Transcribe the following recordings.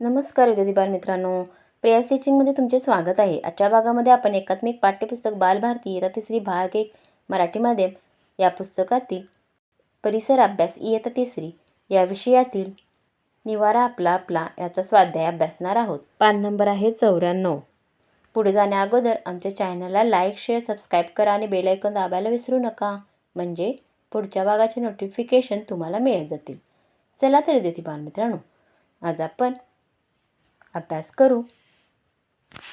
नमस्कार विद्यार्थी बालमित्रांनो. प्रिया टीचिंगमध्ये तुमचे स्वागत आहे. आजच्या भागामध्ये आपण एकात्मिक पाठ्यपुस्तक बालभारती इयत्ता तिसरी भाग एक मराठी माध्यम या पुस्तकातील परिसर अभ्यास इयत्ता तिसरी या विषयातील निवारा आपला आपला याचा स्वाध्याय अभ्यासणार आहोत. पान नंबर आहे चौऱ्याण्णव. पुढे जाण्याअगोदर आमच्या चॅनलला लाईक शेअर सबस्क्राईब करा आणि बेलायकन दाबायला विसरू नका. म्हणजे पुढच्या भागाचे नोटिफिकेशन तुम्हाला मिळत जातील. चला तर विद्यार्थी बालमित्रांनो आज आपण अभ्यास करू.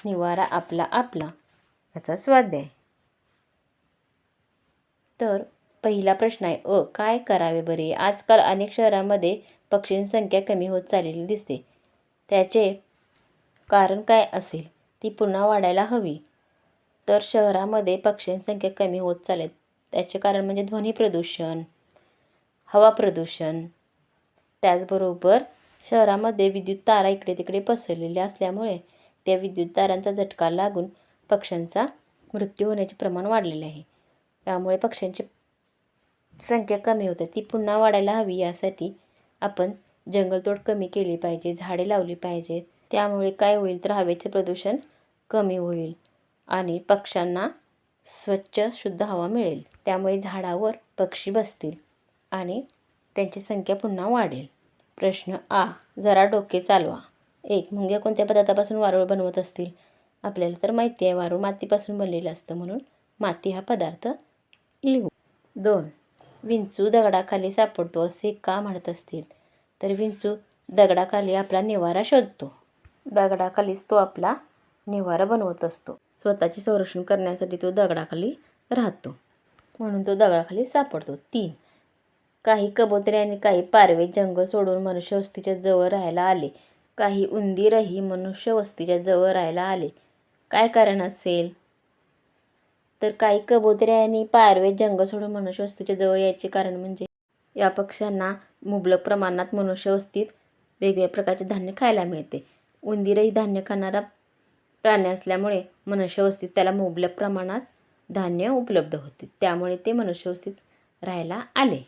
निवारा आपला आपला याचा स्वाध्याय तर पहिला प्रश्न आहे अ काय करावे बरे? आजकाल अनेक शहरांमध्ये पक्षींची संख्या कमी होत चाललेली दिसते. त्याचे कारण काय असेल? ती पुन्हा वाढायला हवी. तर शहरामध्ये पक्ष्यांची संख्या कमी होत चालेल त्याचे कारण म्हणजे ध्वनी प्रदूषण हवा प्रदूषण. त्याचबरोबर शहरामध्ये विद्युत तारा इकडे तिकडे पसरलेल्या असल्यामुळे त्या विद्युत तारांचा झटका लागून पक्ष्यांचा मृत्यू होण्याचे प्रमाण वाढलेले आहे. त्यामुळे पक्ष्यांची संख्या कमी होते. ती पुन्हा वाढायला हवी यासाठी आपण जंगलतोड कमी केली पाहिजे झाडे लावली पाहिजेत. त्यामुळे काय होईल तर हवेचे प्रदूषण कमी होईल आणि पक्ष्यांना स्वच्छ शुद्ध हवा मिळेल. त्यामुळे झाडावर पक्षी बसतील आणि त्यांची संख्या पुन्हा वाढेल. प्रश्न आ. जरा डोके चालवा. एक मुंग्या कोणत्या पदार्थापासून वारूळ बनवत असतील? आपल्याला तर माहिती आहे वारूळ मातीपासून बनलेलं असतं म्हणून माती हा पदार्थ लिहू. दोन विंचू दगडाखाली सापडतो असे का म्हणत असतील? तर विंचू दगडाखाली आपला निवारा शोधतो. दगडाखालीच तो आपला निवारा बनवत असतो. स्वतःचे संरक्षण करण्यासाठी तो दगडाखाली राहतो. म्हणून तो दगडाखाली सापडतो. तीन काही कबुतरे आणि काही पारवे जंगल सोडून मनुष्यवस्तीच्या जवळ राहायला आले. काही उंदीरही मनुष्यवस्तीच्या जवळ राहायला आले. काय कारण असेल? तर काही कबुतरे आणि पारवे जंगल सोडून मनुष्यवस्तीच्या जवळ यायचे कारण म्हणजे या पक्ष्यांना मुबलक प्रमाणात मनुष्यवस्तीत वेगवेगळ्या प्रकारचे धान्य खायला मिळते. उंदीरही धान्य खाणारा प्राणी असल्यामुळे मनुष्यवस्तीत त्याला मुबलक प्रमाणात धान्य उपलब्ध होते. त्यामुळे ते मनुष्यवस्तीत राहायला आले.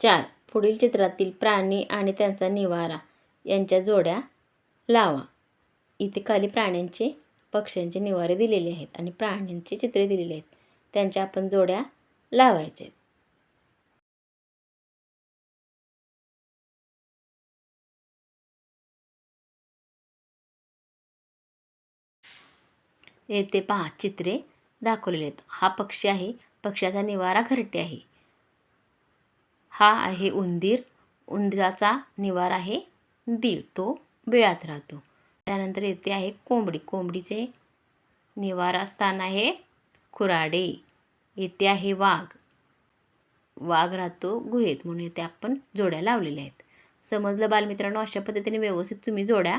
चार. पुढील चित्रातील प्राणी आणि त्यांचा निवारा यांच्या जोड्या लावा. इथे खाली प्राण्यांचे पक्ष्यांचे निवारे दिलेले आहेत आणि प्राण्यांची चित्रे दिलेली आहेत. त्यांच्या आपण जोड्या लावायच्या येथे पहा चित्रे दाखवलेले आहेत. हा पक्षी आहे. पक्ष्याचा निवारा घरटे आहे. हा आहे उंदीर. उंदराचा निवार आहे दीड तो बिळात राहतो. त्यानंतर येथे आहे कोंबडी. कोंबडीचे निवारा स्थान आहे खुराडे. येथे आहे वाघ. वाघ राहतो गुहेत म्हणून येथे आपण जोड्या लावलेल्या आहेत. समजलं बालमित्रांनो? अशा पद्धतीने व्यवस्थित तुम्ही जोड्या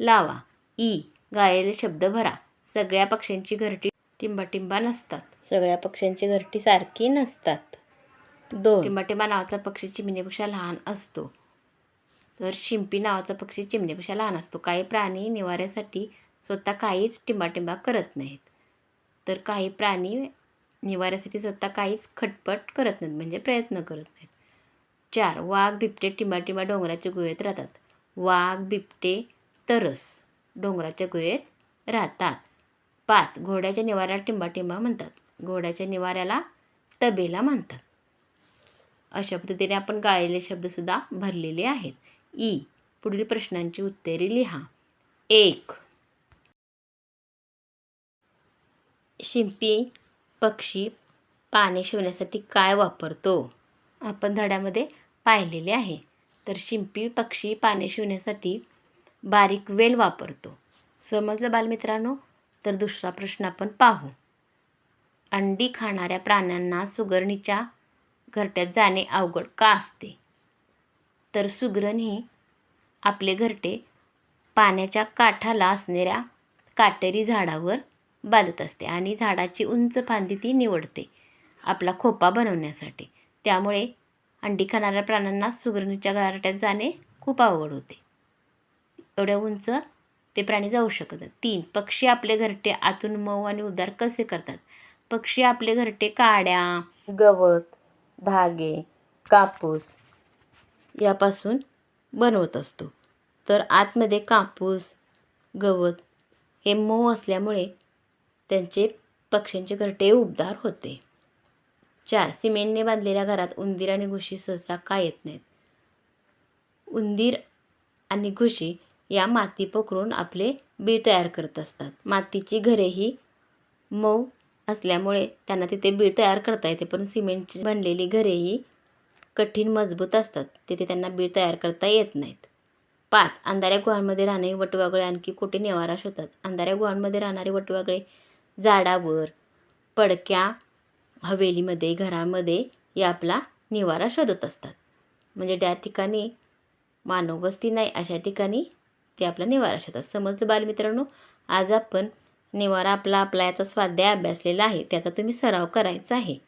लावा. ई गायले शब्द भरा. सगळ्या पक्ष्यांची घरटी टिंबाटिंबा नसतात. सगळ्या पक्ष्यांची घरटी सारखी नसतात. दोन. टिंबाटिंबा नावाचा पक्षी चिमणीपेक्षा लहान असतो. तर शिंपी नावाचा पक्षी चिमणीपेक्षा लहान असतो. काही प्राणी निवाऱ्यासाठी स्वतः काहीच टिंबाटिंबा करत नाहीत. तर काही प्राणी निवाऱ्यासाठी स्वतः काहीच खटपट करत नाहीत म्हणजे प्रयत्न करत नाहीत. चार. वाघ बिबटे टिंबाटिंबा डोंगराच्या गुहेत राहतात. वाघ बिबटे तरस डोंगराच्या गुहेत राहतात. पाच. घोड्याच्या निवाऱ्याला टिंबाटिंबा म्हणतात. घोड्याच्या निवाऱ्याला तबेला म्हणतात. अशा पद्धतीने आपण गाळलेले शब्दसुद्धा भरलेले आहेत. ई. पुढील प्रश्नांची उत्तरे लिहा. एक. शिंपी पक्षी पाणी शिवण्यासाठी काय वापरतो? आपण धड्यामध्ये पाहिलेले आहे. तर शिंपी पक्षी पाणी शिवण्यासाठी बारीक वेल वापरतो. समजलं बालमित्रांनो? तर दुसरा प्रश्न आपण पाहू. अंडी खाणाऱ्या प्राण्यांना सुगरणीच्या घरट्यात जाणे अवघड का असते? तर सुगरण हे आपले घरटे पाण्याच्या काठाला असणाऱ्या काटेरी झाडावर बांधत असते आणि झाडाची उंच फांदी ती निवडते आपला खोपा बनवण्यासाठी. त्यामुळे अंडी खाणाऱ्या प्राण्यांना सुगरणीच्या घरट्यात जाणे खूप अवघड होते. एवढ्या उंच ते प्राणी जाऊ शकत तीन पक्षी आपले घरटे आतून मऊ आणि उदार कसे करतात? पक्षी आपले घरटे काड्या गवत धागे कापूस यापासून बनवत असतो. तर आतमध्ये कापूस गवत हे मऊ असल्यामुळे त्यांचे पक्ष्यांचे घरटे उबदार होते. चार सिमेंटने बांधलेल्या घरात उंदीर आणि घुशी सहसा का येत नाहीत? उंदीर आणि घुशी या माती पकडून आपले बी तयार करत असतात. मातीची घरे ही मऊ असल्यामुळे त्यांना तिथे बीळ तयार करता येते. पण सिमेंटची बनलेली घरे ही कठीण मजबूत असतात. तिथे त्यांना बीळ तयार करता येत नाहीत. पाच अंधाऱ्या गुहांमध्ये राहणे वटवागळे आणखी कुठे निवारा शोधतात? अंधाऱ्या गुहांमध्ये राहणारे वटवागळे झाडावर पडक्या हवेलीमध्ये घरामध्ये या आपला निवारा शोधत असतात. म्हणजे त्या ठिकाणी मानव वस्ती नाही अशा ठिकाणी ते आपला निवारा शोधतात. समजलं बालमित्रांनो? आज आपण निवारा आपला आपला याचा स्वाध्याय अभ्यासलेला आहे त्याचा तुम्ही सराव करायचा आहे.